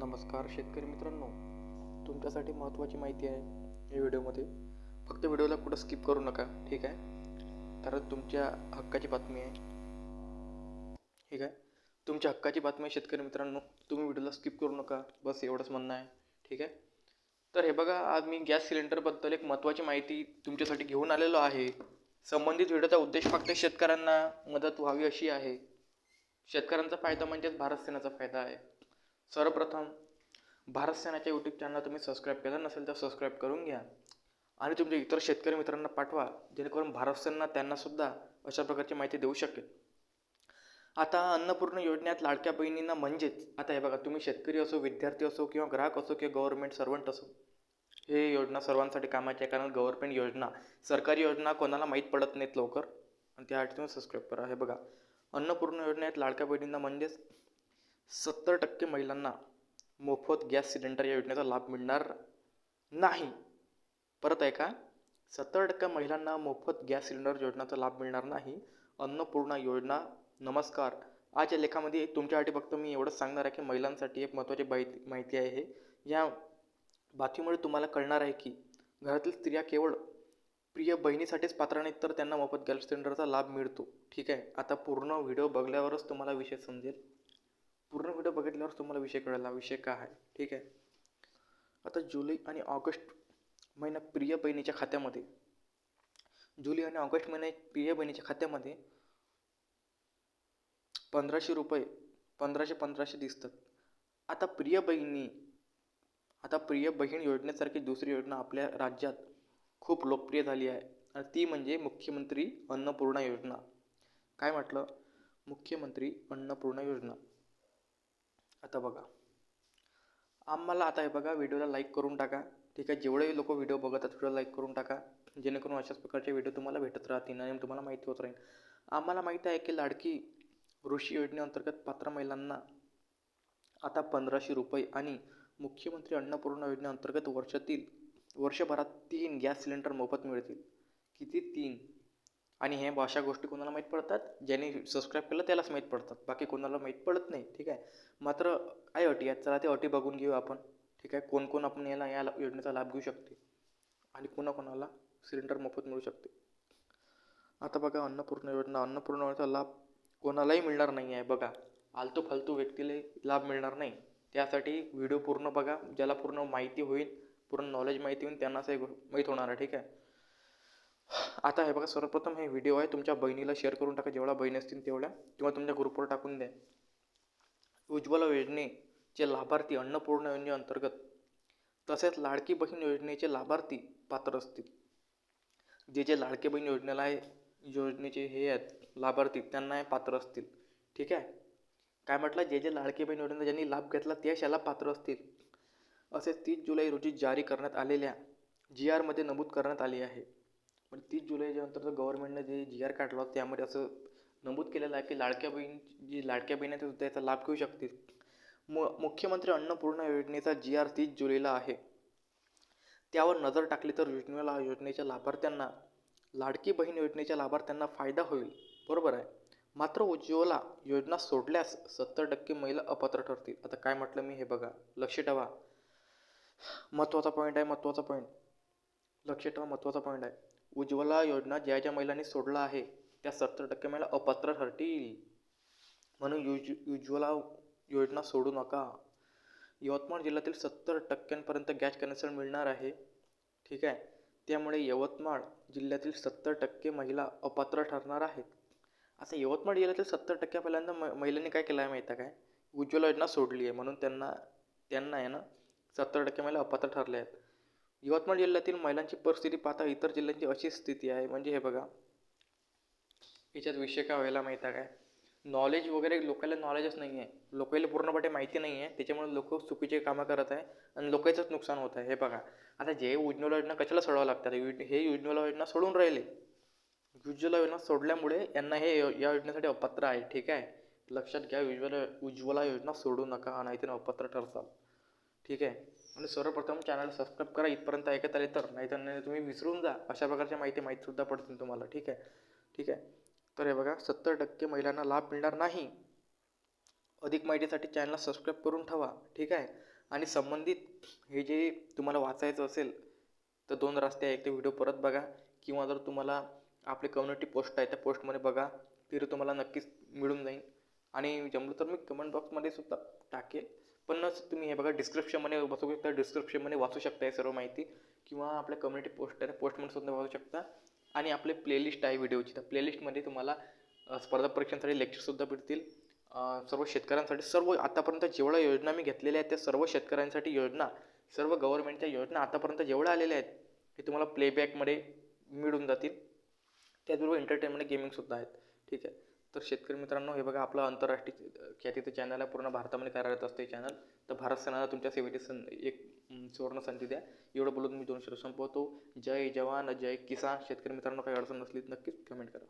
नमस्कार शेतकरी मित्रांनो तुमच्यासाठी महत्त्वाची माहिती आहे या व्हिडिओमध्ये. फक्त व्हिडिओला कुठं स्किप करू नका ठीक आहे? कारण तुमच्या हक्काची बातमी आहे. ठीक आहे? तुमच्या हक्काची बातमी आहे शेतकरी मित्रांनो तुम्ही व्हिडिओला स्किप करू नका बस एवढंच म्हणणं आहे ठीक आहे? तर हे बघा आज मी गॅस सिलेंडरबद्दल एक महत्त्वाची माहिती तुमच्यासाठी घेऊन आलेलो आहे. संबंधित व्हिडिओचा उद्देश फक्त शेतकऱ्यांना मदत व्हावी अशी आहे. शेतकऱ्यांचा फायदा म्हणजेच भारत सेनेचा फायदा आहे. सर्वप्रथम भारत सेनाच्या यूट्यूब चॅनलला तुम्ही सबस्क्राईब केलं नसेल तर सबस्क्राईब करून घ्या. आणि तुमच्या इतर शेतकरी मित्रांना पाठवा जेणेकरून भारत सेना त्यांनासुद्धा अशा प्रकारची माहिती देऊ शकेल. आता अन्नपूर्ण योजनेत लाडक्या बहिणींना म्हणजेच आता हे बघा तुम्ही शेतकरी असो विद्यार्थी असो किंवा ग्राहक असो किंवा गव्हर्नमेंट सर्वंट असो हे योजना सर्वांसाठी कामाची आहे. कारण गव्हर्नमेंट योजना सरकारी योजना कोणाला माहीत पडत नाहीत लवकर. आणि त्यासाठी तुम्ही सबस्क्राईब करा. हे बघा अन्नपूर्ण योजनेत लाडक्या बहिणींना म्हणजेच सत्तर टक्के महिलांना मोफत गॅस सिलेंडर या योजनेचा लाभ मिळणार नाही. परत आहे का सत्तर टक्के महिलांना मोफत गॅस सिलेंडर योजनेचा लाभ मिळणार नाही. अन्नपूर्णा योजना नमस्कार. आज या लेखामध्ये तुमच्यासाठी फक्त मी एवढंच सांगणार आहे की महिलांसाठी एक महत्त्वाची माहिती माहिती आहे. हे या बातमीमुळे तुम्हाला कळणार आहे की घरातील स्त्रिया केवळ प्रिय बहिणीसाठीच पात्र नाहीत तर त्यांना मोफत गॅस सिलेंडरचा लाभ मिळतो. ठीक आहे? आता पूर्ण व्हिडिओ बघल्यावरच तुम्हाला विषय समजेल. पूर्ण व्हिडिओ बघितल्यावर तुम्हाला विषय कळला विषय काय आहे. ठीक आहे? आता जुलै आणि ऑगस्ट महिन्यात प्रिय बहिणीच्या खात्यामध्ये. जुलै आणि ऑगस्ट महिन्यात प्रिय बहिणीच्या खात्यामध्ये पंधराशे रुपये पंधराशे पंधराशे दिसतात. आता प्रिय बहिणी आता प्रिय बहीण योजनेसारखी दुसरी योजना आपल्या राज्यात खूप लोकप्रिय झाली आहे. आणि ती म्हणजे मुख्यमंत्री अन्नपूर्णा योजना. काय म्हटलं? मुख्यमंत्री अन्नपूर्णा योजना. आता बघा. आम्हाला आता हे बघा व्हिडिओला लाईक करून टाका. ठीक आहे? जेवढेही लोक व्हिडिओ बघतात व्हिडिओ लाईक करून टाका. जेणेकरून अशाच प्रकारचे व्हिडिओ तुम्हाला भेटत राहतील आणि तुम्हाला माहिती होत राहील. आम्हाला माहिती आहे की लाडकी ऋषी योजनेअंतर्गत पात्र महिलांना आता पंधराशे रुपये आणि मुख्यमंत्री अन्नपूर्णा योजनेअंतर्गत वर्षातील वर्षभरात तीन गॅस सिलेंडर मोफत मिळतील. किती? तीन. आणि हे अशा गोष्टी कोणाला माहीत पडतात? ज्याने सबस्क्राईब केलं त्यालाच माहीत पडतात. बाकी कोणाला माहीत पडत नाही ठीक आहे? मात्र काय अटी. आहेत चला ते अटी बघून घेऊ आपण ठीक आहे? कोण कोण आपण याला या योजनेचा लाभ घेऊ शकते? आणि कोणाकोणाला सिलेंडर मोफत मिळू शकते? आता बघा अन्नपूर्ण योजना. अन्नपूर्ण योजनेचा लाभ कोणालाही मिळणार नाही आहे. बघा आलतू फालतू व्यक्तीला लाभ मिळणार नाही. त्यासाठी व्हिडिओ पूर्ण बघा. ज्याला पूर्ण माहिती होईल पूर्ण नॉलेज माहिती होईल त्यांनाच हे माहीत होणार आहे ठीक आहे? आता हे बघा सर्वप्रथम हे व्हिडिओ आहे तुमच्या बहिणीला शेअर करून टाका जेवढ्या बहिणी असतील तेवढ्या किंवा तुमच्या ग्रुपवर टाकून द्या. उज्ज्वला योजनेचे लाभार्थी अन्नपूर्ण योजनेअंतर्गत तसेच लाडकी बहीण योजनेचे लाभार्थी पात्र असतील. जे जे लाडकी बहीण योजनेला आहे योजनेचे हे आहेत लाभार्थी त्यांना हे पात्र असतील. ठीक आहे? काय म्हटलं? जे जे लाडकी बहीण योजनेचा ज्यांनी लाभ घेतला तेच याला पात्र असतील. असे तीस जुलै रोजी जारी करण्यात आलेल्या जी आरमध्ये नमूद करण्यात आले आहे. पण तीस जुलैच्या नंतर गव्हर्मेंटनं जे जी आर काढला होता त्यामध्ये असं नमूद केलेलं आहे की लाडक्या बहीण जी लाडक्या बहीण आहेत सुद्धा याचा लाभ घेऊ शकतील. मु मुख्यमंत्री अन्नपूर्णा योजनेचा जी आर तीस जुलैला आहे. त्यावर नजर टाकली तर योजनेला योजनेच्या लाभार्थ्यांना लाडकी बहीण योजनेच्या लाभार्थ्यांना फायदा होईल. बरोबर आहे. मात्र उज्ज्वला योजना सोडल्यास सत्तर टक्के महिला अपात्र ठरतील. आता काय म्हटलं मी हे बघा. लक्ष ठेवा. महत्त्वाचा पॉईंट आहे महत्त्वाचा पॉईंट लक्ष ठेवा महत्त्वाचा पॉईंट आहे. उज्ज्वला योजना ज्या ज्या महिलांनी सोडला आहे त्या सत्तर टक्के महिला अपात्र ठरतील. म्हणून युज उज्ज्वला योजना सोडू नका. यवतमाळ जिल्ह्यातील सत्तर टक्क्यांपर्यंत गॅस कनेक्शन मिळणार आहे. ठीक आहे? त्यामुळे यवतमाळ जिल्ह्यातील सत्तर टक्के महिला अपात्र ठरणार आहेत. आता यवतमाळ जिल्ह्यातील सत्तर टक्क्या पहिल्यांदा म महिलांनी काय केलं आहे माहीत आहे काय? उज्ज्वला योजना सोडली आहे. म्हणून त्यांना त्यांना आहे ना सत्तर टक्के महिला अपात्र ठरले आहेत. यवतमाळ जिल्ह्यातील महिलांची परिस्थिती पाहता इतर जिल्ह्यांची अशी स्थिती आहे. म्हणजे हे बघा. याच्यात विषय काय व्हायला माहीत आहे काय? नॉलेज वगैरे लोकांना नॉलेजच नाही आहे. लोकांना पूर्णपणे माहिती नाही आहे. त्याच्यामुळे लोक चुकीचे कामं करत आहे आणि लोकांचंच नुकसान होत आहे. हे बघा. आता जे उज्ज्वला योजना कशाला सोडावं लागतात? हे उज्ज्वला योजना सोडून राहिले. उज्ज्वला योजना सोडल्यामुळे यांना हे या योजनेसाठी अपात्र आहे. ठीक आहे? लक्षात घ्या. उज्ज्वला उज्ज्वला योजना सोडू नका. नाही तर अपात्र ठरसाल ठीक आहे? आणि सर्वप्रथम चॅनल सबस्क्राईब करा इथपर्यंत ऐकत आले तर. नाही तर तुम्ही विसरून जा. अशा प्रकारच्या माहिती माहीतसुद्धा पडतील तुम्हाला. ठीक आहे? ठीक आहे? तर हे बघा सत्तर टक्के महिलांना लाभ मिळणार नाही. अधिक माहितीसाठी चॅनलला सबस्क्राईब करून ठेवा. ठीक आहे? आणि संबंधित हे जे तुम्हाला वाचायचं असेल तर दोन रस्ते आहे एक ते व्हिडिओ परत बघा. किंवा जर तुम्हाला आपली कम्युनिटी पोस्ट आहे त्या पोस्टमध्ये बघा. तिथे तुम्हाला नक्कीच मिळून जाईल. आणि जमलं तर मी कमेंट बॉक्समध्ये सुद्धा टाकेल. पण तुम्ही हे बघा डिस्क्रिप्शनमध्ये बसू शकता. डिस्क्रिप्शनमध्ये वाचू शकता हे सर्व माहिती. किंवा आपल्या कम्युनिटी पोस्ट पोस्टमनसुद्धा वाचू शकता. आणि आपले प्लेलिस्ट आहे व्हिडिओची तर प्लेलिस्टमध्ये तुम्हाला स्पर्धा परीक्षांसाठी लेक्चरसुद्धा भेटतील. सर्व शेतकऱ्यांसाठी सर्व आतापर्यंत जेवढ्या योजना मी घेतलेल्या आहेत त्या सर्व शेतकऱ्यांसाठी योजना सर्व गव्हर्नमेंटच्या योजना आतापर्यंत जेवढ्या आलेल्या आहेत हे तुम्हाला प्लेबॅकमध्ये मिळून जातील. त्याचबरोबर एंटरटेनमेंट गेमिंगसुद्धा आहेत. ठीक आहे. तर शेतकरी मित्रांनो हे बघा आपलं आंतरराष्ट्रीय ख्यातीचं चॅनल आहे. पूर्ण भारतामध्ये कार्यरत असते चॅनल तर भारत सेनाला तुमच्या सेवेची सं एक सुवर्ण संधी द्या. एवढं बोलून मी दोन शब्द संपवतो. जय जवान जय किसान. शेतकरी मित्रांनो काही अडचण नसली नक्कीच कमेंट करा.